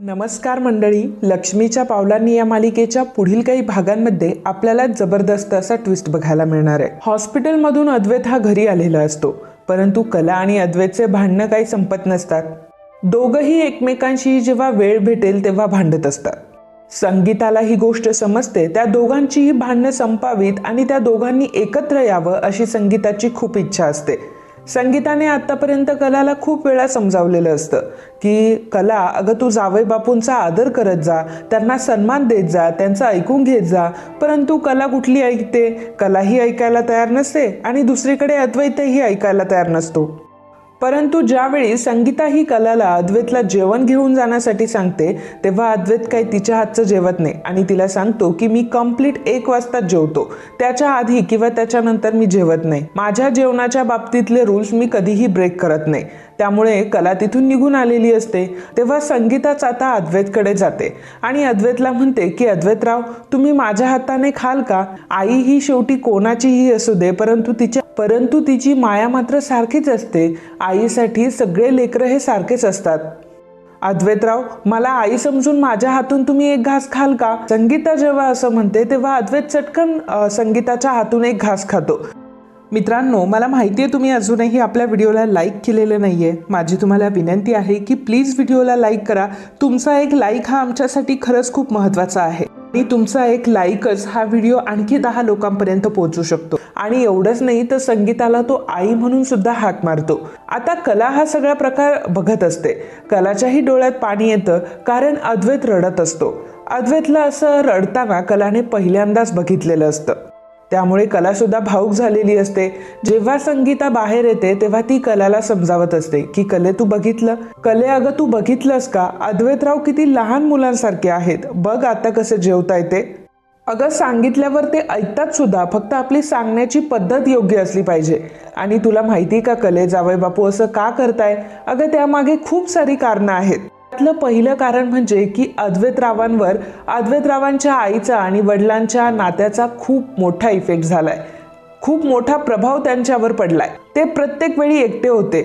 नमस्कार मंडळी लक्ष्मीच्या पावलांनी या मालिकेच्या पुढील काही भागांमध्ये आपल्याला जबरदस्त असा ट्विस्ट बघायला मिळणार आहे. हॉस्पिटलमधून अद्वैत हा घरी आलेला असतो परंतु कला आणि अद्वैतचे भांडणं काही संपत नसतात. दोघंही एकमेकांशी जेव्हा वेळ भेटेल तेव्हा भांडत असतात. संगीताला ही गोष्ट समजते त्या दोघांचीही भांडणं संपावीत आणि त्या दोघांनी एकत्र यावं अशी संगीताची खूप इच्छा असते. संगीताने आतापर्यंत कलाला खूप वेळा समजावलेलं असतं की कला अगं तू जावई बापूंचा आदर करत जा त्यांना सन्मान देत जा त्यांचं ऐकून घेत जा परंतु कला कुठली ऐकते? कलाही ऐकायला तयार नसते आणि दुसरीकडे अद्वैतही ऐकायला तयार नसतो. परंतु ज्यावेळी संगीता ही कलाला अद्वैतला जेवण घेऊन जाण्यासाठी सांगते तेव्हा अद्वैत काही तिच्या हातचं जेवत नाही आणि तिला सांगतो की मी कंप्लीट एक वाजता जेवतो. त्याच्या आधी किंवा त्याच्यानंतर मी जेवत नाही. माझ्या जेवणाच्या बाबतीतले रूल्स मी कधीही ब्रेक करत नाही. त्यामुळे कला तिथून निघून आलेली असते तेव्हा संगीताच आता अद्वैतकडे जाते. आणि अद्वैतला म्हणते की अद्वैतराव तुम्ही माझ्या हाताने खाल का? आई ही शेवटी कोणाचीही असू दे परंतु तिच्या परंतु तिची माया मात्र सारखीच असते. आईसाठी सगळे लेकरं हे सारखेच असतात. अद्वैतराव मला आई समजून माझ्या हातून तुम्ही एक घास खाल का? संगीता जेव्हा असं म्हणते तेव्हा अद्वैत चटकन संगीताच्या हातून एक घास खातो. मित्रांनो मला माहिती आहे तुम्ही अजूनही आपल्या व्हिडिओला लाईक केलेलं नाही आहे माझी तुम्हाला विनंती आहे की प्लीज व्हिडिओला लाईक करा. तुमचा एक लाईक हा आमच्यासाठी खरंच खूप महत्त्वाचा आहे. आणि तुमचा एक लाईकच हा व्हिडिओ आणखी दहा लोकांपर्यंत पोहोचू शकतो. आणि एवढंच नाही तर संगीताला तो आई म्हणून सुद्धा हाक मारतो. आता कला हा सगळा प्रकार बघत असते. कलाच्याही डोळ्यात पाणी येतं कारण अद्वैत रडत असतो. अद्वैतला असं रडताना कलाने पहिल्यांदाच बघितलेलं असतं. त्यामुळे कलासुद्धा भाऊक झालेली असते. जेव्हा संगीता बाहेर येते तेव्हा ती कलाला समजावत असते की कले तू बघितलं? कले अगं तू बघितलंस का? अद्वैतराव किती लहान मुलांसारखे आहेत. बघ आता कसं जेवता येते. अगं सांगितल्यावर ते ऐकतात सुद्धा. फक्त आपली सांगण्याची पद्धत योग्य असली पाहिजे. आणि तुला माहिती का कले? जावई बापू असं का करताय? अगं त्यामागे खूप सारी कारणं आहेत. त्यातलं पहिलं कारण म्हणजे की अद्वैतरावांवर अद्वैतरावांच्या आईचा आणि वडिलांच्या नात्याचा खूप मोठा इफेक्ट झालाय. खूप मोठा प्रभाव त्यांच्यावर पडलाय. ते प्रत्येक वेळी एकटे होते.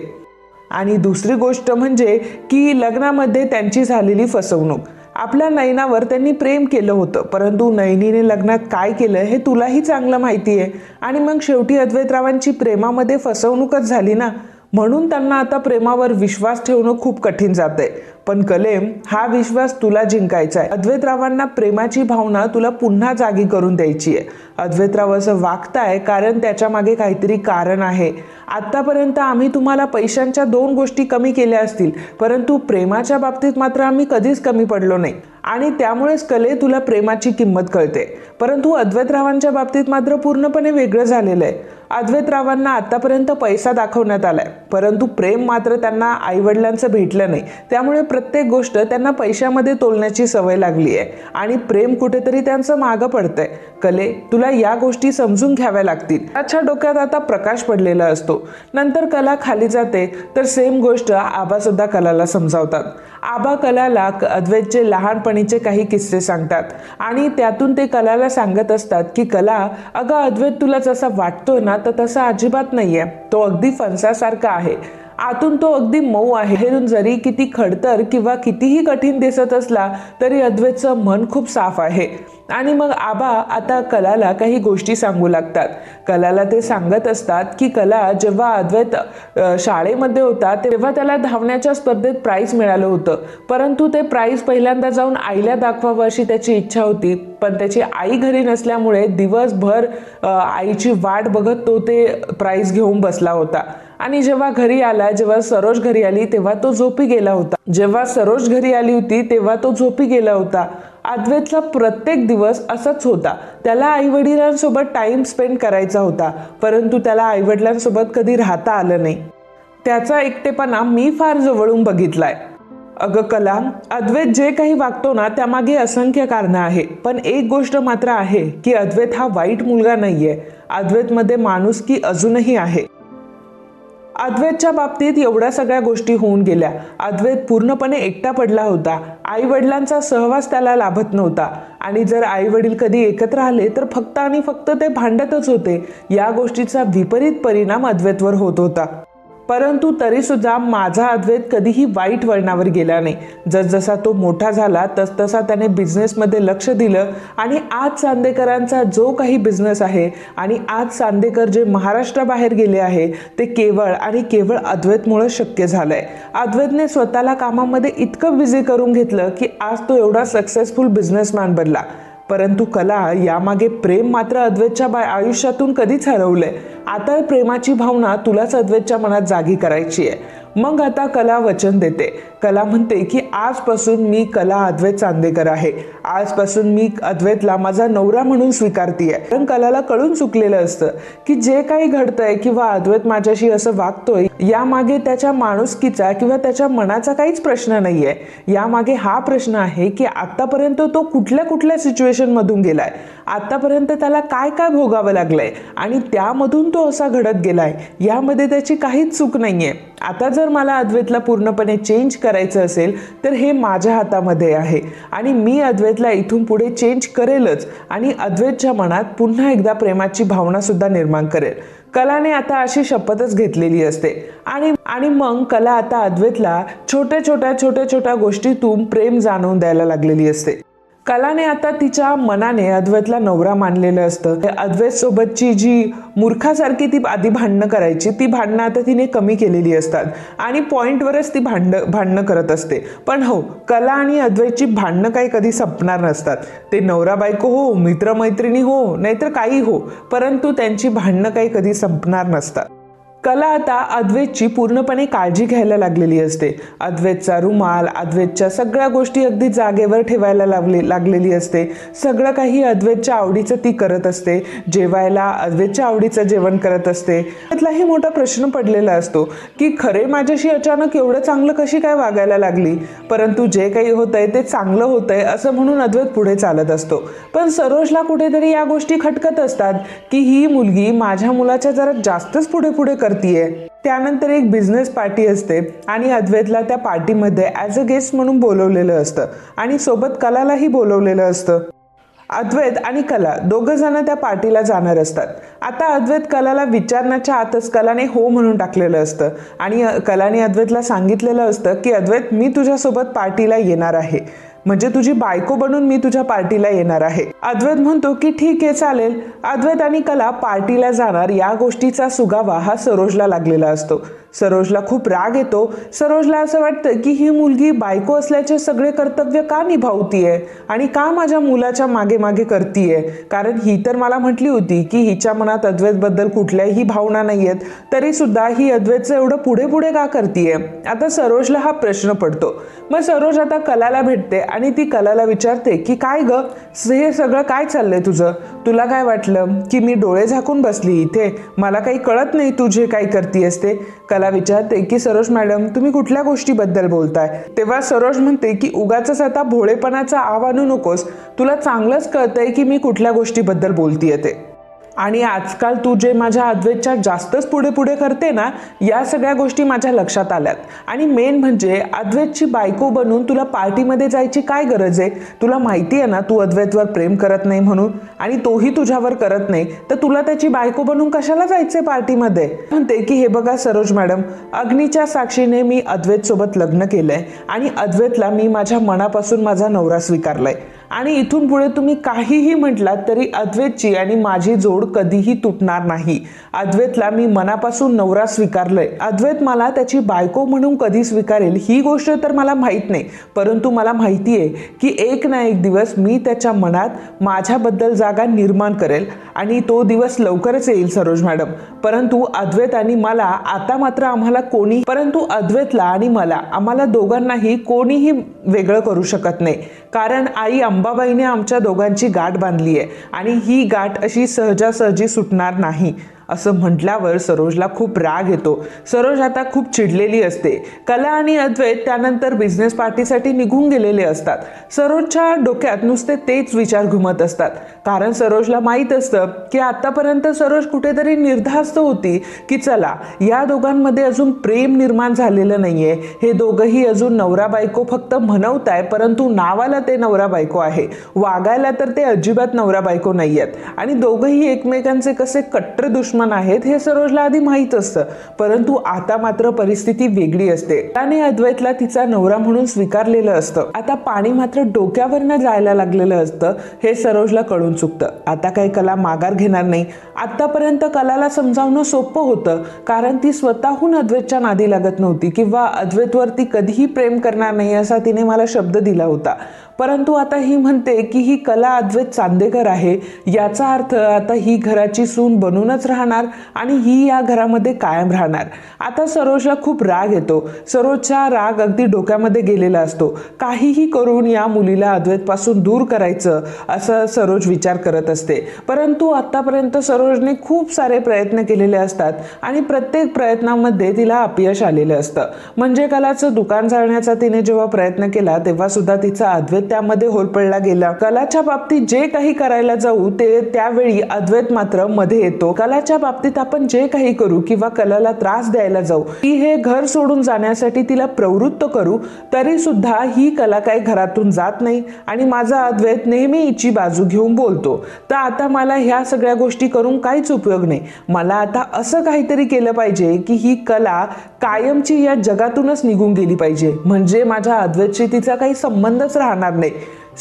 आणि दुसरी गोष्ट म्हणजे की लग्नामध्ये त्यांची झालेली फसवणूक. आपल्या नयनावर त्यांनी प्रेम केलं होतं परंतु नयनीने लग्नात काय केलं हे तुलाही चांगलं माहिती आहे आणि मग शेवटी अद्वैतरावांची प्रेमामध्ये फसवणूकच झाली ना? म्हणून त्यांना आता प्रेमावर विश्वास ठेवणं खूप कठीण जातंय. पण कलेम हा विश्वास तुला जिंकायचा आहे अद्वैतरावांना प्रेमाची भावना तुला पुन्हा जागी करून द्यायची आहे अद्वैतराव असं वागताय कारण त्याच्यामागे काहीतरी कारण आहे. आतापर्यंत आम्ही तुम्हाला पैशांच्या दोन गोष्टी कमी केल्या असतील परंतु प्रेमाच्या बाबतीत मात्र आम्ही कधीच कमी पडलो नाही. आणि त्यामुळेच कले तुला प्रेमाची किंमत कळते. परंतु अद्वैतरावांच्या बाबतीत मात्र पूर्णपणे वेगळं झालेलं आहे अद्वैतरावांना आतापर्यंत पैसा दाखवण्यात आलाय. परंतु प्रेम मात्र त्यांना आईवडिलांचं भेटलं नाही. त्यामुळे प्रत्येक गोष्ट त्यांना पैशामध्ये तोलण्याची सवय लागली आहे आणि प्रेम कुठेतरी त्यांचं मागं पडतंय. कले तुला या गोष्टी समजून घ्याव्या लागतील. त्याच्या डोक्यात आता प्रकाश पडलेला असतो. नंतर कला खाली जाते तर सेम गोष्ट आबासुद्धा कलाला समजावतात. आबा कलाला अद्वैतचे लहानपणीचे काही किस्से सांगतात. आणि त्यातून ते कलाला सांगत असतात की कला अगं अद्वैत तुला जसा वाटतोय ना तर तसा अजिबात नाहीये. तो अगदी फणसासारखा आहे. आतून तो अगदी मऊ आहे. हेरून जरी किती खडतर किंवा कितीही कठीण दिसत असला तरी अद्वैतचं मन खूप साफ आहे. आणि मग आबा आता कलाला काही गोष्टी सांगू लागतात. कलाला ते सांगत असतात की कला जेव्हा अद्वैत शाळेमध्ये होता तेव्हा त्याला धावण्याच्या स्पर्धेत प्राईज मिळालं होतं. परंतु ते प्राईज पहिल्यांदा जाऊन आईला दाखवावं अशी त्याची इच्छा होती. पण त्याची आई घरी नसल्यामुळे दिवसभर आईची वाट बघत तो ते प्राईज घेऊन बसला होता. आणि जेव्हा घरी आला जेव्हा सरोज घरी आली तेव्हा तो झोपी गेला होता. जेव्हा सरोज घरी आली होती तेव्हा तो झोपी गेला होता. आद्वेतला प्रत्येक दिवस असाच होता. त्याला आईवडिलांसोबत टाइम स्पेंड करायचा होता परंतु त्याला आईवडिलांसोबत कधी राहता आलं नाही. त्याचा एकटेपणा मी फार जवळून बघितलाय. अगं कला अद्वैत जे काही वागतो ना त्यामागे असंख्य कारणं आहे. पण एक गोष्ट मात्र आहे की अद्वैत हा वाईट मुलगा नाहीये. अद्वैतमध्ये माणुसकी अजूनही आहे. अद्वैतच्या बाबतीत एवढ्या सगळ्या गोष्टी होऊन गेल्या. अद्वैत पूर्णपणे एकटा पडला होता. आई वडिलांचा सहवास त्याला लाभत नव्हता. आणि जर आई वडील कधी एकत्र आले तर फक्त आणि फक्त ते भांडतच होते. या गोष्टीचा विपरीत परिणाम अद्वैतवर होत होता. परंतु तरीसुद्धा माझा अद्वैत कधीही वाईट वळणावर गेला नाही. जसजसा तो मोठा झाला तसतसा त्याने बिझनेसमध्ये लक्ष दिलं आणि आज चांदेकरांचा जो काही बिझनेस आहे आणि आज चांदेकर जे महाराष्ट्राबाहेर गेले आहे ते केवळ आणि केवळ अद्वैतमुळं शक्य झालं आहे अद्वैतने स्वतःला कामामध्ये इतकं बिझी करून घेतलं की आज तो एवढा सक्सेसफुल बिझनेसमॅन बनला. परंतु कला यामागे प्रेम मात्र अद्वैतच्या बा आयुष्यातून कधीच हरवलंय. आता प्रेमाची भावना तुलाच अद्वैतच्या मनात जागी करायची आहे. मग आता कला वचन देते. कला म्हणते की आजपासून मी कला अद्वैत चांदेकर आहे. आजपासून मी अद्वैतला माझा नवरा म्हणून स्वीकारतीये. कारण कलाला कळून चुकलेलं असतं की जे काही घडतंय किंवा अद्वैत माझ्याशी असं वागतोय यामागे त्याच्या माणुसकीचा किंवा त्याच्या मनाचा काहीच प्रश्न नाहीये. यामागे हा प्रश्न आहे की आतापर्यंत तो कुठल्या कुठल्या सिच्युएशन मधून गेलाय? आतापर्यंत त्याला काय काय भोगावं लागलंय? आणि त्यामधून तो असा घडत गेलाय यामध्ये त्याची काहीच चूक नाहीये. आता जर मला अद्वैतला पूर्णपणे चेंज कर करायचं असेल तर हे माझ्या हातामध्ये आहे. आणि मी अद्वैतला इथून पुढे चेंज करेलच. आणि अद्वैतच्या मनात पुन्हा एकदा प्रेमाची भावना सुद्धा निर्माण करेल. कलाने आता अशी शपथच घेतलेली असते. आणि आणि मग कला आता अद्वैतला छोट्या छोट्या छोट्या छोट्या गोष्टीतून प्रेम जाणवून द्यायला लागलेली असते. कलाने आता तिच्या मनाने अद्वैतला नवरा मानलेलं असतं. अद्वैत सोबतची जी मूर्खासारखी ती आधी भांडणं करायची ती भांडणं आता तिने कमी केलेली असतात. आणि पॉईंटवरच ती भांड भांडणं करत असते. पण हो कला आणि अद्वैतची भांडणं काही कधी संपणार नसतात. ते नवरा बायको हो मित्रमैत्रिणी हो नाहीतर काही हो परंतु त्यांची भांडणं काही कधी संपणार नसतात. कला आता अद्वैतची पूर्णपणे काळजी घ्यायला लागलेली असते. अद्वैतचा रुमाल अद्वैतच्या सगळ्या गोष्टी अगदी जागेवर ठेवायला लागले लागलेली असते. सगळं काही अद्वैतच्या आवडीचं ती करत असते. जेवायला अद्वैतच्या आवडीचं जेवण करत असते. त्यातलाही मोठा प्रश्न पडलेला असतो की खरे माझ्याशी अचानक एवढं चांगलं कशी काय वागायला लागली? परंतु जे काही होतंय ते चांगलं होतंय असं म्हणून अद्वैत पुढे चालत असतो. पण सरोजला कुठेतरी या गोष्टी खटकत असतात की ही मुलगी माझ्या मुलाच्या जरा जास्तच पुढे पुढे करतीये. त्यानंतर एक बिझनेस पार्टी असते आणि अद्वैतला त्या पार्टीमध्ये ॲज अ गेस्ट म्हणून बोलवलेलं असतं आणि सोबत कलालाही बोलवलेलं असतं. अद्वैत आणि कला दोघं जण त्या पार्टीला जाणार असतात. आता अद्वैत कलाला विचारण्याच्या आतच कलाने हो म्हणून टाकलेलं असतं आणि कलाने अद्वैतला सांगितलेलं असतं की अद्वैत मी तुझ्यासोबत पार्टीला येणार आहे. म्हणजे तुझी बायको बनून मी तुझ्या पार्टीला येणार आहे. अद्वैत म्हणतो की ठीक आहे चालेल. अद्वैत आणि कला पार्टीला जाणार या गोष्टीचा सुगावा हा सरोजला लागलेला असतो. सरोजला खूप राग येतो. सरोजला असं वाटतं की ही मुलगी बायको असल्याचे सगळे कर्तव्य का निभावतीये? आणि का माझ्या मुलाच्या मागे मागे करतीये? कारण ही तर मला म्हटली होती की हिच्या मनात अद्वैतबद्दल कुठल्याही भावना नाही आहेत तरी सुद्धा ही अद्वैतचं एवढं पुढे पुढे का करतीये? आता सरोजला हा प्रश्न पडतो. मग सरोज आता कलाला भेटते आणि ती कलाला विचारते की काय ग? हे सगळं काय चाललंय तुझं? तुला काय वाटलं की मी डोळे झाकून बसली इथे? मला काही कळत नाही तू जे काय करतीयस ते. कला विचारते की सरोज मॅडम तुम्ही कुठल्या गोष्टीबद्दल बोलताय? तेव्हा सरोज म्हणते की उगाच आता भोळेपणाचा आव आणू नकोस तुला चांगलंच कळतंय की मी कुठल्या गोष्टीबद्दल बोलतीये ते. आणि आजकाल तू जे माझ्या अद्वैतच्या जास्तच पुढे पुढे करते ना या सगळ्या गोष्टी माझ्या लक्षात आल्यात. आणि मेन म्हणजे अद्वैतची बायको बनून तुला पार्टीमध्ये जायची काय गरज आहे? तुला माहिती आहे ना तू अद्वैतवर प्रेम करत नाही म्हणून. आणि तोही तुझ्यावर करत नाही. तर तुला त्याची बायको बनून कशाला जायचंय पार्टीमध्ये? म्हणते की हे बघा सरोज मॅडम अग्नीच्या साक्षीने मी अद्वेतसोबत लग्न लग्न केलंय आणि अद्वैतला मी माझ्या मनापासून माझा नवरा स्वीकारलाय. आणि इथून पुढे तुम्ही काहीही म्हटलात तरी अद्वैतची आणि माझी जोड कधीही तुटणार नाही. अद्वैतला मी मनापासून नवरा स्वीकारलंय. अद्वैत मला त्याची बायको म्हणून कधी स्वीकारेल ही गोष्ट तर मला माहीत नाही परंतु मला माहिती आहे की एक ना एक दिवस मी त्याच्या मनात माझ्याबद्दल जागा निर्माण करेल आणि तो दिवस लवकरच येईल सरोज मॅडम. परंतु अद्वैत आणि मला आता मात्र आम्हाला कोणी परंतु अद्वैतला आणि मला आम्हाला दोघांनाही कोणीही वेगळं करू शकत नाही. कारण आई अंबाबाईने आमच्या दोघांची गाठ बांधली आहे आणि ही गाठ अशी सहजासहजी सुटणार नाही. असं म्हटल्यावर सरोजला खूप राग येतो. सरोज आता खूप चिडलेली असते. कला आणि अद्वैत त्यानंतर बिझनेस पार्टीसाठी निघून गेलेले असतात. सरोजच्या डोक्यात नुसते तेच विचार घुमत असतात. कारण सरोजला माहीत असतं की आतापर्यंत सरोज कुठेतरी निर्धास्त होती की चला या दोघांमध्ये अजून प्रेम निर्माण झालेलं नाहीये. हे दोघंही अजून नवरा बायको फक्त म्हणवताय परंतु नावाला ते नवरा बायको आहे. वागायला तर ते अजिबात नवरा बायको नाही आहेत आणि दोघंही एकमेकांचे कसे कट्टर दुश्मन दुश्मन आहेत हे सरोजला आधी माहीत असतं परंतु आता मात्र परिस्थिती वेगळी असते. त्याने अद्वैतला तिचा नवरा म्हणून स्वीकारलेलं असतं. आता पाणी मात्र डोक्यावरनं जायला लागलेलं असतं हे सरोजला कळून चुकतं. आता काही कला माघार घेणार नाही. आतापर्यंत कलाला समजावणं सोपं होतं कारण ती स्वतःहून अद्वैतच्या नादी लागत नव्हती किंवा अद्वैतवरती कधीही प्रेम करणार नाही असा तिने मला शब्द दिला होता. परंतु आता ही म्हणते की ही कला अद्वैत चांदेकर आहे. याचा अर्थ आता ही घराची सून बनूनच राहणार आणि ही या घरामध्ये कायम राहणार. आता सरोजला खूप राग येतो. सरोजचा राग अगदी डोक्यामध्ये गेलेला असतो. काहीही करून या मुलीला अद्वैतपासून दूर करायचं असं सरोज विचार करत असते. परंतु आत्तापर्यंत सरोजने खूप सारे प्रयत्न केलेले असतात आणि प्रत्येक प्रयत्नामध्ये तिला अपयश आलेलं असतं. म्हणजे कलाचं दुकान चालण्याचा तिने जेव्हा प्रयत्न केला तेव्हा सुद्धा तिचा अद्वैत त्यामध्ये होरपळला गेला. कलाच्या बाबतीत जे काही करायला जाऊ ते त्यावेळी अद्वैत मात्रमध्ये येतो. कलाच्या बाबतीत आपण जे काही करू किंवा कलाला त्रास द्यायला जाऊ की हे घर सोडून जाण्यासाठी तिला प्रवृत्त करू तरी सुद्धा ही कला काही घरातून जात नाही आणि माझा अद्वैत नेहमी हिची बाजू घेऊन बोलतो. तर आता मला ह्या सगळ्या गोष्टी करून काहीच उपयोग नाही. मला आता असं काहीतरी केलं पाहिजे की ही कला कायमची या जगातूनच निघून गेली पाहिजे. म्हणजे माझ्या अद्वैतशी तिचा काही संबंधच राहणार नाही.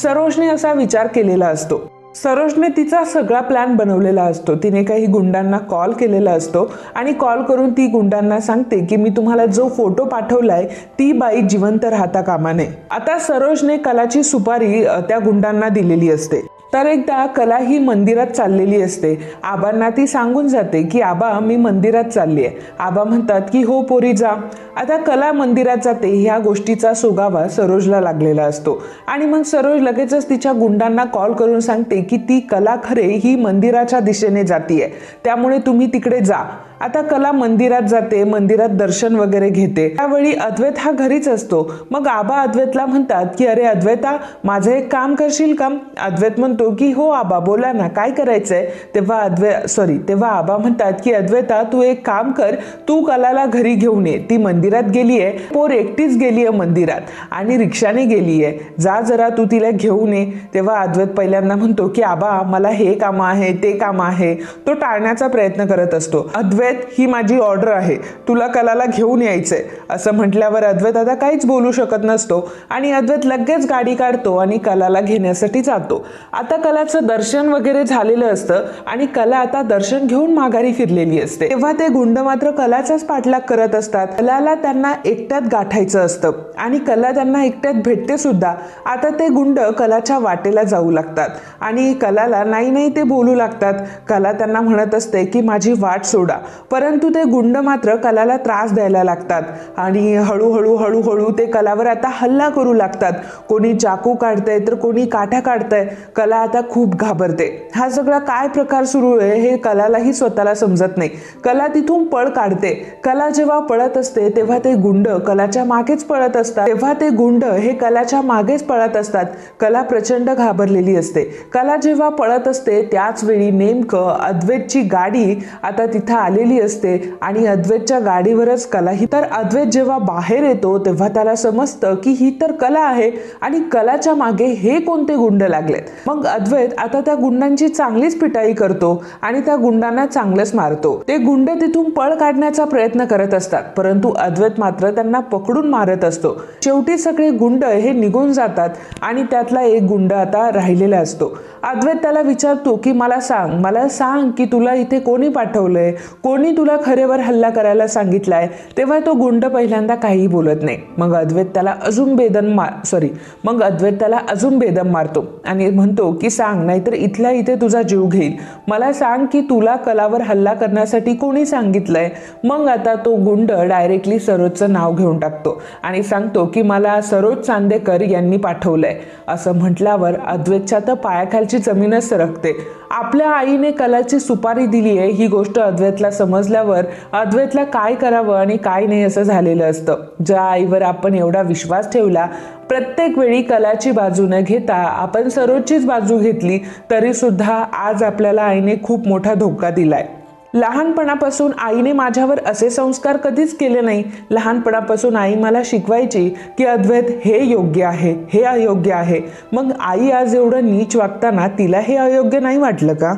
सरोजने असा विचार केलेला असतो. सरोजने तिचा सगळा प्लॅन बनवलेला असतो. तिने काही गुंडांना कॉल केलेला असतो आणि कॉल करून ती गुंडांना सांगते की मी तुम्हाला जो फोटो पाठवलाय ती बाई जिवंत राहता कामा नये. आता सरोजने कलाची सुपारी त्या गुंडांना दिलेली असते. तर एकदा कला ही मंदिरात चाललेली असते. आबांना ती सांगून जाते की आबा मी मंदिरात चालली आहे आबा म्हणतात की हो पोरी जा. आता कला मंदिरात जाते ह्या गोष्टीचा सुगावा सरोजला लागलेला असतो. आणि मग सरोज लगेचच तिच्या गुंडांना कॉल करून सांगते की ती कला खरे ही मंदिराच्या दिशेने जातीये. त्यामुळे तुम्ही तिकडे जा. आता कला मंदिरात जाते मंदिरात दर्शन वगैरे घेते. त्यावेळी अद्वैत हा घरीच असतो. मग आबा अद्वैतला म्हणतात की अरे अद्वैता माझं एक काम करशील का? अद्वैत म्हणतो की हो आबा बोला ना काय करायचंय? तेव्हा अद्वै सॉरी तेव्हा आबा म्हणतात की अद्वैता तू एक काम कर तू कलाला घरी घेऊन ये. ती मंदिरात गेलीये पोर एकटीच गेलीये मंदिरात आणि रिक्षाने गेलीये. जा जरा तू तिला घेऊन ये. तेव्हा अद्वैत पहिल्यांदा म्हणतो की आबा मला हे काम आहे ते काम आहे. तो टाळण्याचा प्रयत्न करत असतो. अद्वैत ही माझी ऑर्डर आहे. तुला कलाला घेऊन यायचं आहे असं म्हटल्यावर अद्वैत आता काहीच बोलू शकत नसतो आणि अद्वैत लगेच गाडी काढतो आणि कलाला घेण्यासाठी जातो. आता कलाचं दर्शन वगैरे झालेलं असतं आणि कला आता दर्शन घेऊन माघारी फिरलेली असते. तेव्हा ते गुंड मात्र कलाचाच पाठलाग करत असतात. कलाला त्यांना एकट्यात गाठायचं असतं आणि कला त्यांना एकट्यात भेटते सुद्धा. आता ते गुंड कलाच्या वाटेला जाऊ लागतात आणि कलाला नाही नाही ते बोलू लागतात. कला त्यांना म्हणत असते की माझी वाट सोडा. परंतु ते गुंड मात्र कलाला त्रास द्यायला लागतात. आणि हळूहळू हळूहळू ते कलावर आता हल्ला करू लागतात. कोणी चाकू काढतंय तर कोणी काठ्या काढतंय. कला आता खूप घाबरते. हा सगळा काय प्रकार सुरू आहे हे कलालाही स्वतःला समजत नाही. कला तिथून पळ काढते. कला जेव्हा पळत असते तेव्हा ते गुंड कलाच्या मागेच पळत असतात. तेव्हा ते गुंड हे कलाच्या मागेच पळत असतात. कला प्रचंड घाबरलेली असते. कला जेव्हा पळत असते त्याच वेळी नेमकं अद्वैतची गाडी आता तिथं आलेली असते आणि अद्वैतच्या गाडीवरच कला ही तर अद्वैत जेव्हा बाहेर येतो तेव्हा त्याला समजतं की ही तर कला आहे आणि कलाच्या मागे हे कोणते गुंड लागलेत. मग अद्वैत आता त्या गुंडांची चांगलीच पिटाई करतो आणि त्या गुंडांना चांगलंच मारतो. ते गुंड तिथून पळ काढण्याचा प्रयत्न करत असतात परंतु अद्वैत मात्र त्यांना पकडून मारत असतो. शेवटी सगळे गुंड हे निघून जातात आणि त्यातला एक गुंड आता राहिलेला असतो. अद्वैत त्याला विचारतो की मला सांग मला सांग की तुला इथे कोणी पाठवलंय? कोणी तुला खरेवर हल्ला करायला सांगितलाय तेव्हा तो गुंड पहिल्यांदा काही बोलत नाही. मग अद्वैत त्याला अजून बेदम मार सॉरी मग अद्वैत त्याला अजून बेदम मारतो आणि म्हणतो की सांग नाहीतर इथल्या इथे तुझा जीव घेईल. मला सांग की तुला कलावर हल्ला करण्यासाठी कोणी सांगितलंय? मग आता तो गुंड डायरेक्टली सरोजचं नाव घेऊन टाकतो आणि सांगतो की मला सरोज चांदेकर यांनी पाठवलंय. असं म्हटल्यावर अद्वैतच्या तर पायाखालची जमीनच सरकते. आपल्या आईने कलाची सुपारी दिली आहे ही गोष्ट अद्वैतला समजल्यावर अद्वैतला काय करावं आणि काय नाही असं झालेलं असतं. ज्या आईवर आपण एवढा विश्वास ठेवला प्रत्येक वेळी कलाची बाजू न घेता आपण सरोजचीच बाजू घेतली तरी सुद्धा आज आपल्याला आईने खूप मोठा धोका दिलाय. लहानपणापासून आईने माझ्यावर असे संस्कार कधीच केले नाही. लहानपणापासून आई मला शिकवायची की अद्वैत हे योग्य आहे हे अयोग्य आहे. मग आई आज एवढं नीच वागताना तिला हे अयोग्य नाही वाटलं का?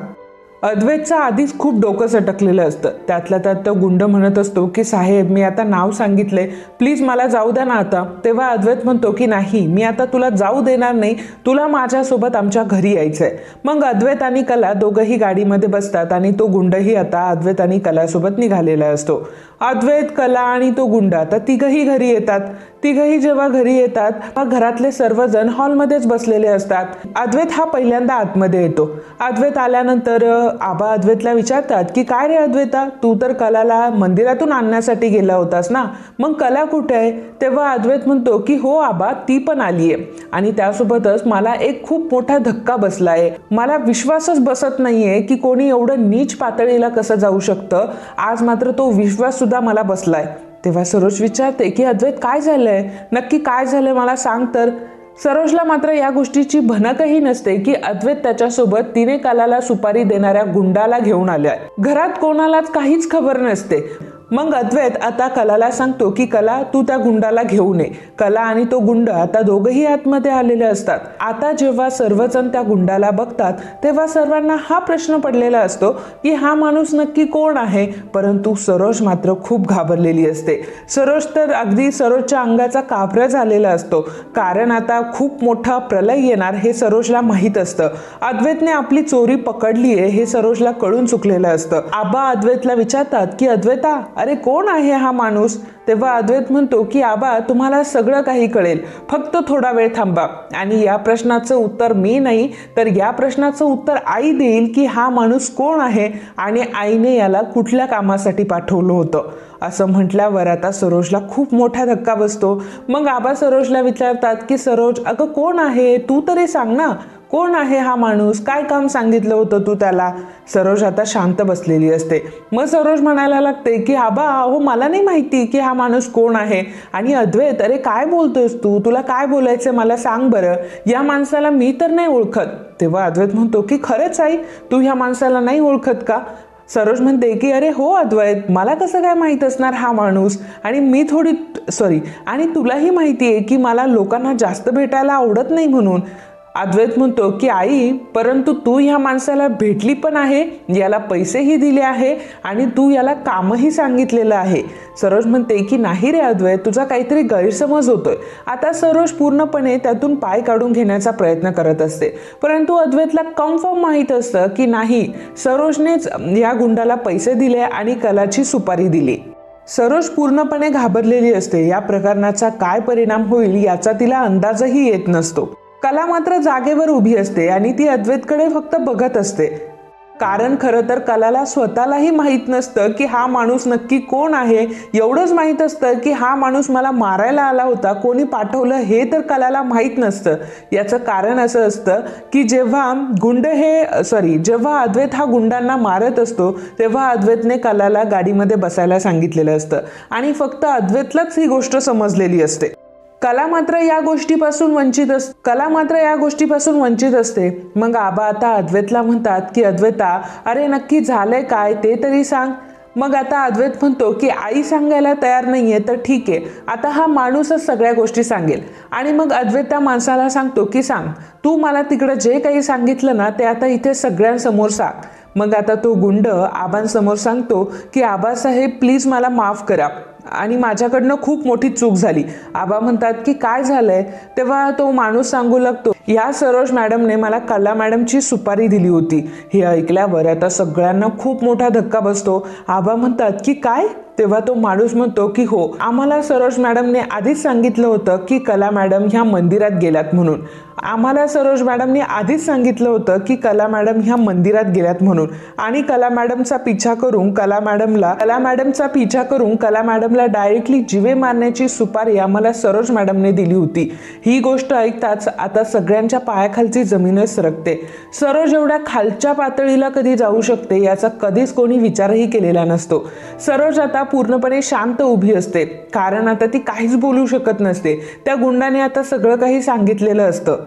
अद्वैतचं आधीच खूप डोकं सटकलेलं असतं. त्यातल्या त्यात तो गुंड म्हणत असतो की साहेब मी आता नाव सांगितलंय. प्लीज मला जाऊ द्या ना आता. तेव्हा अद्वैत म्हणतो की नाही मी आता तुला जाऊ देणार नाही. तुला माझ्यासोबत आमच्या घरी यायचंय. मग अद्वैत आणि कला दोघंही गाडीमध्ये बसतात आणि तो गुंडही आता अद्वैत आणि कलासोबत निघालेला असतो. अद्वैत कला आणि तो गुंड आता तिघही घरी येतात. तिघही जेव्हा घरी येतात तेव्हा घरातले सर्वजण हॉलमध्येच बसलेले असतात. अद्वैत हा पहिल्यांदा आतमध्ये येतो. अद्वैत आल्यानंतर आबा अद्वैतला विचारतात की काय रे अद्वैता? तू तर कलाला मंदिरातून आणण्यासाठी गेला होतास ना? मग कला कुठे आहे? तेव्हा अद्वैत म्हणतो की हो आबा ती पण आली आहे. आणि त्यासोबतच मला एक खूप मोठा धक्का बसला आहे. मला विश्वासच बसत नाहीये की कोणी एवढं नीच पातळीला कसं जाऊ शकतं. आज मात्र तो विश्वास सुद्धा मला बसलाय. तेव्हा सरोज विचारते की अद्वैत काय झालंय? नक्की काय झालंय? मला सांग तर. सरोजला मात्र या गोष्टीची भनकही नसते की अद्वैत त्याच्यासोबत तिने कलाला सुपारी देणाऱ्या गुंडाला घेऊन आल्या. घरात कोणालाच काहीच खबर नसते. मग अद्वैत आता कलाला सांगतो की कला तू त्या गुंडाला घेऊ नये. कला आणि तो गुंड आता दोघंही आतमध्ये आलेले असतात. आता जेव्हा सर्वजण त्या गुंडाला बघतात तेव्हा सर्वांना हा प्रश्न पडलेला असतो की हा माणूस नक्की कोण आहे? परंतु सरोज मात्र खूप घाबरलेली असते. सरोज तर अगदी सरोजच्या अंगाचा काभरा झालेला असतो. कारण आता खूप मोठा प्रलय येणार हे सरोजला माहीत असतं. अद्वैतने आपली चोरी पकडली आहे हे सरोजला कळून चुकलेलं असतं. आबा अद्वैतला विचारतात की अद्वैता अरे कोण आहे हा माणूस? तेव्हा अद्वैत म्हणतो की आबा तुम्हाला सगळं काही कळेल. फक्त थोडा वेळ थांबा. आणि या प्रश्नाचं उत्तर मी नाही तर या प्रश्नाचं उत्तर आई देईल की हा माणूस कोण आहे आणि आईने याला कुठल्या कामासाठी पाठवलं होतं. असं म्हटल्यावर आता सरोजला खूप मोठा धक्का बसतो. मग आबा सरोजला विचारतात की सरोज अगं कोण आहे? तू तरी सांग ना. कोण आहे हा माणूस? काय काम सांगितलं होतं तू त्याला? सरोज आता शांत बसलेली असते. मग सरोज म्हणायला लागते की आबा हो मला नाही माहिती की हा माणूस कोण आहे. आणि अद्वैत अरे काय बोलतोयस तू? तुला काय बोलायचं मला सांग बरं. या माणसाला मी तर नाही ओळखत. तेव्हा अद्वैत म्हणतो की खरंच आई तू ह्या माणसाला नाही ओळखत का? सरोज म्हणते की अरे हो अद्वैत मला कसं काय माहीत असणार हा माणूस? आणि मी थोडी सॉरी आणि तुलाही माहिती आहे की मला लोकांना जास्त भेटायला आवडत नाही म्हणून. अद्वैत म्हणतो की आई परंतु तू ह्या माणसाला भेटली पण आहे याला पैसेही दिले आहे आणि तू याला कामही सांगितलेलं आहे. सरोज म्हणते की नाही रे अद्वैत तुझा काहीतरी गैरसमज होतोय. आता सरोज पूर्णपणे त्यातून पाय काढून घेण्याचा प्रयत्न करत असते. परंतु अद्वैतला कन्फर्म माहीत असतं की नाही सरोजनेच या गुंडाला पैसे दिले आणि कलाची सुपारी दिली. सरोज पूर्णपणे घाबरलेली असते. या प्रकरणाचा काय परिणाम होईल याचा तिला अंदाजही येत नसतो. कला मात्र जागेवर उभी असते आणि ती अद्वैतकडे फक्त बघत असते. कारण खरं तर कलाला स्वतःलाही माहीत नसतं की हा माणूस नक्की कोण आहे. एवढंच माहीत असतं की हा माणूस मला मारायला आला होता कोणी पाठवलं हे तर कलाला माहीत नसतं. याचं कारण असं असतं की जेव्हा गुंड हे सॉरी जेव्हा अद्वैत हा गुंडांना मारत असतो तेव्हा अद्वैतने कलाला गाडीमध्ये बसायला सांगितलेलं असतं. आणि फक्त अद्वैतलाच ही गोष्ट समजलेली असते. कला मात्र या गोष्टीपासून वंचित अस कला मात्र या गोष्टीपासून वंचित असते. मग आबा आता अद्वैतला म्हणतात की अद्वैता अरे नक्की झालंय काय ते तरी सांग. मग आता अद्वैत म्हणतो की आई सांगायला तयार नाहीये तर ठीक आहे. आता हा माणूसच सगळ्या गोष्टी सांगेल. आणि मग अद्वैत त्या माणसाला सांगतो की सांग. तू मला तिकडं जे काही सांगितलं ना ते आता इथे सगळ्यांसमोर सांग. मग आता तो गुंड आबांसमोर सांगतो की आबासाहेब प्लीज मला माफ करा. आणि माझ्याकडनं खूप मोठी चूक झाली. आबा म्हणतात की काय झालंय? तेव्हा तो माणूस सांगू लागतो या सरोज मॅडमने मला कला मॅडमची सुपारी दिली होती. हे ऐकल्यावर आता सगळ्यांना खूप मोठा धक्का बसतो. आबा म्हणतात की काय? तेव्हा तो माणूस म्हणतो की हो आम्हाला सरोज मॅडमने आधीच सांगितलं होतं की कला मॅडम ह्या मंदिरात गेल्यात म्हणून. आम्हाला सरोज मॅडमने आधीच सांगितलं होतं की कला मॅडम ह्या मंदिरात गेल्यात म्हणून. आणि कला मॅडमचा पिछा करून कला मॅडमला कला मॅडमचा पिछा करून कला मॅडमला डायरेक्टली जिवे मारण्याची सुपारी आम्हाला सरोज मॅडमने दिली होती. ही गोष्ट ऐकताच आता सगळ्यांच्या पायाखालची जमीनच सरकते. सरोज एवढ्या खालच्या पातळीला कधी जाऊ शकते याचा कधीच कोणी विचारही केलेला नसतो. सरोज आता पूर्णपणे शांत उभी असते. कारण आता ती काहीच बोलू शकत नसते. त्या गुंडाने आता सगळं काही सांगितलेलं असतं.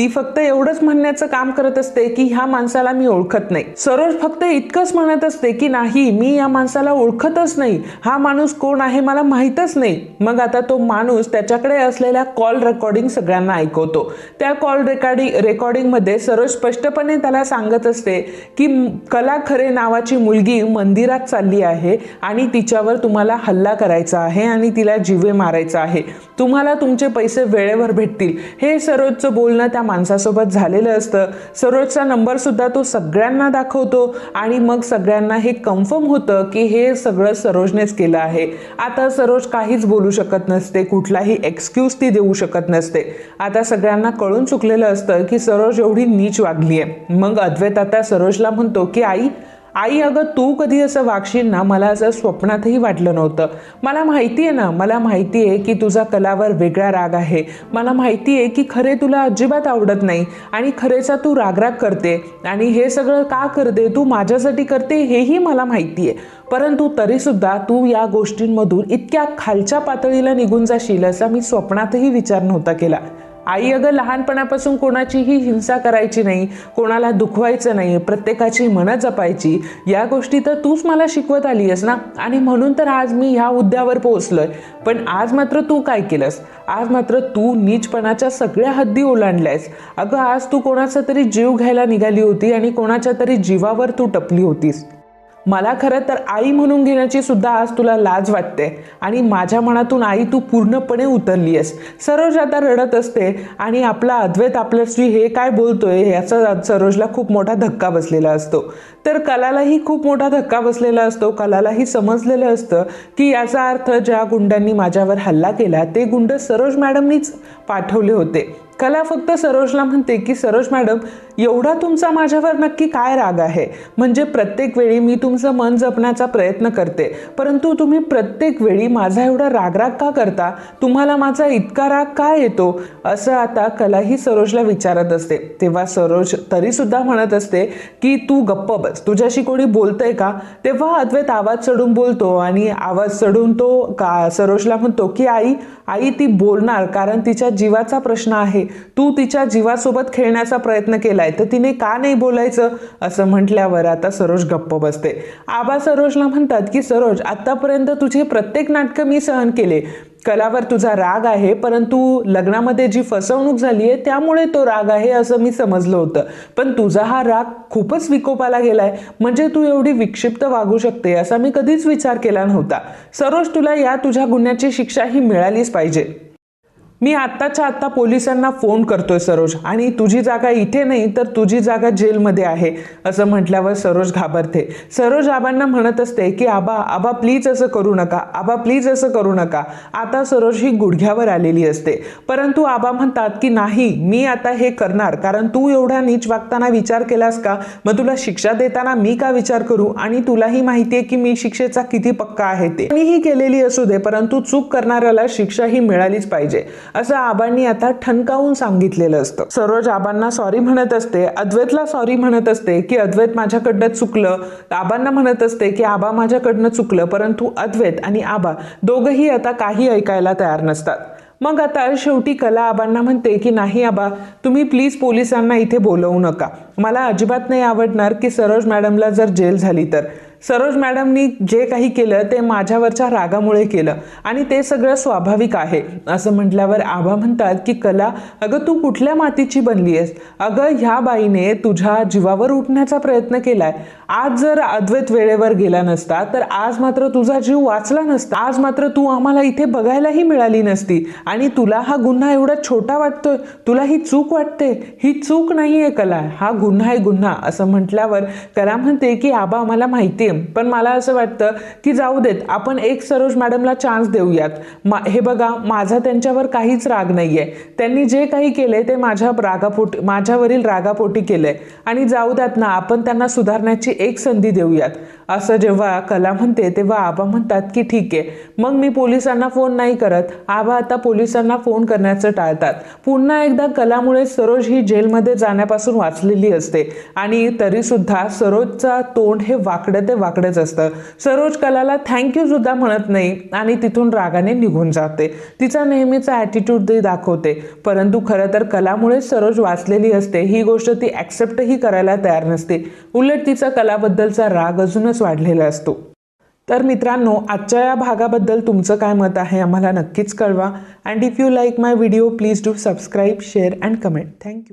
ती फक्त एवढंच म्हणण्याचं काम करत असते की ह्या माणसाला मी ओळखत नाही. सरोज फक्त इतकंच म्हणत असते की नाही मी या माणसाला ओळखतच नाही. हा माणूस कोण आहे मला माहीतच नाही. मग आता तो माणूस त्याच्याकडे असलेल्या कॉल रेकॉर्डिंग सगळ्यांना ऐकवतो. त्या कॉल रेकॉर्डिंग रेकॉर्डिंगमध्ये सरोज स्पष्टपणे त्याला सांगत असते की कला खरे नावाची मुलगी मंदिरात चालली आहे आणि तिच्यावर तुम्हाला हल्ला करायचा आहे आणि तिला जीवे मारायचा आहे. तुम्हाला तुमचे पैसे वेळेवर भेटतील. हे सरोजचं बोलणं त्या माणसासोबत झालेलं असतं. सरोजचा नंबर सुद्धा तो सगळ्यांना दाखवतो आणि मग सगळ्यांना हे कन्फर्म होतं की हे सगळं सरोजनेच केलं आहे. आता सरोज काहीच बोलू शकत नसते कुठलाही एक्सक्यूज ती देऊ शकत नसते. आता सगळ्यांना कळून चुकलेलं असतं की सरोज एवढी नीच वागली आहे मग अद्वैत आता सरोजला म्हणतो की आई आई अगं तू कधी असं वागशील ना मला असं स्वप्नातही वाटलं नव्हतं. मला माहिती आहे ना मला माहिती आहे की तुझा कलावर वेगळा राग आहे. मला माहिती आहे की खरे तुला अजिबात आवडत नाही आणि खरेचा तू रागराग करते. आणि हे सगळं का करते तू माझ्यासाठी करते हेही मला माहिती आहे. परंतु तरीसुद्धा तू या गोष्टींमधून इतक्या खालच्या पातळीला निघून जाशील असा मी स्वप्नातही विचार नव्हता केला. आई अगं लहानपणापासून कोणाचीही हिंसा करायची नाही कोणाला दुखवायचं नाही प्रत्येकाची मनं जपायची. या गोष्टी तर तूच मला शिकवत आली आहेस ना? आणि म्हणून तर आज मी ह्या हुद्द्यावर पोहोचलोय. पण आज मात्र तू काय केलंस? आज मात्र तू नीचपणाच्या सगळ्या हद्दी ओलांडल्यास. अगं आज तू कोणाचा तरी जीव घ्यायला निघाली होती आणि कोणाच्या तरी जीवावर तू टपली होतीस. मला खरं तर आई म्हणून घेण्याची सुद्धा आज तुला लाज वाटते. आणि माझ्या मनातून आई तू पूर्णपणे उतरली आहेस. सरोज आता रडत असते आणि आपला अद्वैत आपल्याशी हे काय बोलतोय याचा सरोजला खूप मोठा धक्का बसलेला असतो. तर कलालाही खूप मोठा धक्का बसलेला असतो. कलालाही समजलेलं असतं की याचा अर्थ ज्या गुंडांनी माझ्यावर हल्ला केला ते गुंड सरोज मॅडमनीच पाठवले होते. कला फक्त सरोजला म्हणते की सरोज मॅडम एवढा तुमचा माझ्यावर नक्की काय राग आहे? म्हणजे प्रत्येक वेळी मी तुमचं मन जपण्याचा प्रयत्न करते. परंतु तुम्ही प्रत्येक वेळी माझा एवढा रागराग का करता? तुम्हाला माझा इतका राग का येतो? असं आता कलाही सरोजला विचारत असते. तेव्हा सरोज तरीसुद्धा म्हणत असते की तू गप्प बस. तुझ्याशी कोणी बोलतंय का? तेव्हा अद्वैत आवाज चढून बोलतो आणि आवाज चढून तो का सरोजला म्हणतो की आई आई ती बोलणार कारण तिच्या जीवाचा प्रश्न आहे. तू तिच्या जीवासोबत खेळण्याचा प्रयत्न केलाय तर तिने का नाही बोलायचं? असं म्हटल्यावर आता सरोज गप्प बसते. आबा सरोजला म्हणतात की सरोज आतापर्यंत तुझे प्रत्येक नाटकं मी सहन केले. कलावर तुझा राग आहे परंतु लग्नामध्ये जी फसवणूक झाली आहे त्यामुळे तो राग आहे असं मी समजलं होतं. पण तुझा हा राग खूपच विकोपाला गेलाय. म्हणजे तू एवढी विक्षिप्त वागू शकते असा मी कधीच विचार केला नव्हता. सरोज तुला या तुझ्या गुन्ह्याची शिक्षा ही मिळालीच पाहिजे. मी आत्ताच्या आत्ता पोलिसांना फोन करतोय सरोज. आणि तुझी जागा इथे नाही तर तुझी जागा जेलमध्ये आहे असं म्हटल्यावर सरोज घाबरते. सरोज आबांना म्हणत असते की आबा आबा प्लीज असं करू नका. आबा प्लीज असं करू नका. आता सरोज ही गुडघ्यावर आलेली असते. परंतु आबा म्हणतात की नाही मी आता हे करणार. कारण तू एवढा नीच वागताना विचार केलास का? मग तुला शिक्षा देताना मी का विचार करू? आणि तुलाही माहिती आहे की मी शिक्षेचा किती पक्का आहे ते. मीही केलेली असू दे परंतु चूक करणाऱ्याला शिक्षा ही मिळालीच पाहिजे. असं आबांनी आता ठणकावून सांगितलेलं असतं. सरोज आबांना सॉरी म्हणत असते अद्वैतला सॉरी म्हणत असते की अद्वैत माझ्याकडनं चुकलं. आबांना म्हणत असते की आबा माझ्याकडनं चुकलं परंतु अद्वैत आणि आबा दोघंही आता काही ऐकायला तयार नसतात. मग आता शेवटी कला आबांना म्हणते की नाही आबा तुम्ही प्लीज पोलिसांना इथे बोलवू नका. मला अजिबात नाही आवडणार की सरोज मॅडमला जर जेल झाली तर. सरोज मॅडमनी जे काही केलं ते माझ्यावरच्या रागामुळे केलं आणि ते सगळं स्वाभाविक आहे. असं म्हटल्यावर आभा म्हणतात की कला अगं तू कुठल्या मातीची बनली आहेस? अगं ह्या बाईने तुझ्या जीवावर उठण्याचा प्रयत्न केलाय. आज जर अद्वैत वेळेवर गेला नसता तर आज मात्र तुझा जीव वाचला नसता. आज मात्र तू आम्हाला इथे बघायलाही मिळाली नसती. आणि तुला हा गुन्हा एवढा छोटा वाटतोय? तुला ही चूक वाटते? ही चूक नाही आहे कला. हा गुन्हा आहे गुन्हा. असं म्हटल्यावर कला म्हणते की आबा आम्हाला माहिती सेम पण मला असं वाटतं की जाऊ देत आपण एक सरोज मॅडमला चान्स देऊयात. मा हे बघा माझा त्यांच्यावर काहीच राग नाही आहे त्यांनी जे काही केलंय ते माझ्या रागापोटी माझ्यावरील रागापोटी केलंय. आणि जाऊ द्यात ना आपण त्यांना सुधारण्याची एक संधी देऊयात. असं जेव्हा कला म्हणते तेव्हा आबा म्हणतात की ठीक आहे. मग मी पोलिसांना फोन नाही करत. आबा आता पोलिसांना फोन करण्याचं टाळतात. पुन्हा एकदा कलामुळे सरोज ही जेलमध्ये जाण्यापासून वाचलेली असते. आणि तरीसुद्धा सरोजचा तोंड हे वाकडं ते वाकडंच असतं. सरोज कलाला थँक्यू सुद्धा म्हणत नाही आणि तिथून रागाने निघून जाते. तिचा नेहमीचा ॲटिट्यूड ती दाखवते. परंतु खरं तर कलामुळेच सरोज वाचलेली असते. ही गोष्ट ती ॲक्सेप्टही करायला तयार नसते. उलट तिचा कलाबद्दलचा राग अजूनच वाढलेला असतो. तर मित्रांनो आजच्या या भागाबद्दल तुमचं काय मत आहे आम्हाला नक्कीच कळवा. And if you like my video please do subscribe share and comment thank you